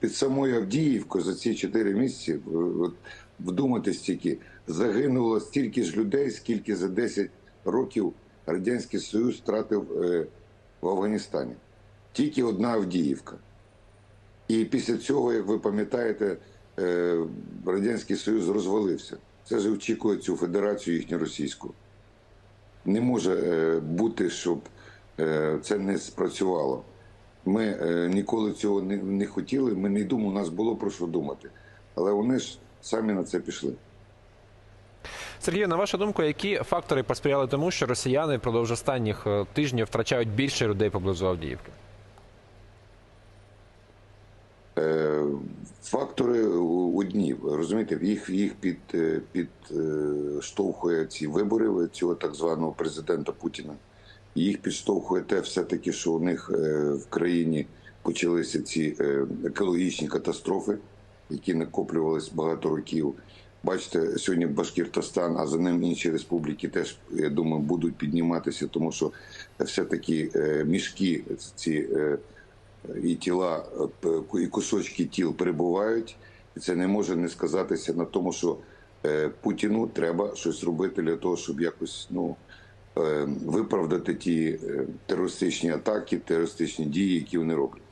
під самою Авдіївкою за ці чотири місяці, е, от вдуматись тільки, загинуло стільки ж людей, скільки за 10 років Радянський Союз втратив е, в Афганістані. Тільки одна Авдіївка. І після цього, як ви пам'ятаєте, е, Радянський Союз розвалився. Це ж очікує цю федерацію їхню російську. Не може е, бути, щоб е, це не спрацювало. Ми е, ніколи цього не, не хотіли, ми не думали, у нас було про що думати. Але вони ж самі на це пішли. Сергію, на вашу думку, які фактори посприяли тому, що росіяни впродовж останніх е, тижнів втрачають більше людей поблизу Авдіївки? Е, Фактори одні, розумієте, їх, їх під, е, підштовхує ці вибори цього так званого президента Путіна. Їх підштовхує те, все-таки, що у них е, в країні почалися ці е, екологічні катастрофи, які накоплювалися багато років. Бачите, сьогодні Башкіртостан, а за ним інші республіки теж, я думаю, будуть підніматися, тому що все-таки е, мішки ці. і тіла, і кусочки тіл перебувають, і це не може не сказатися на тому, що Путіну треба щось робити для того, щоб якось ну виправдати ті е, терористичні атаки, терористичні дії, які вони роблять.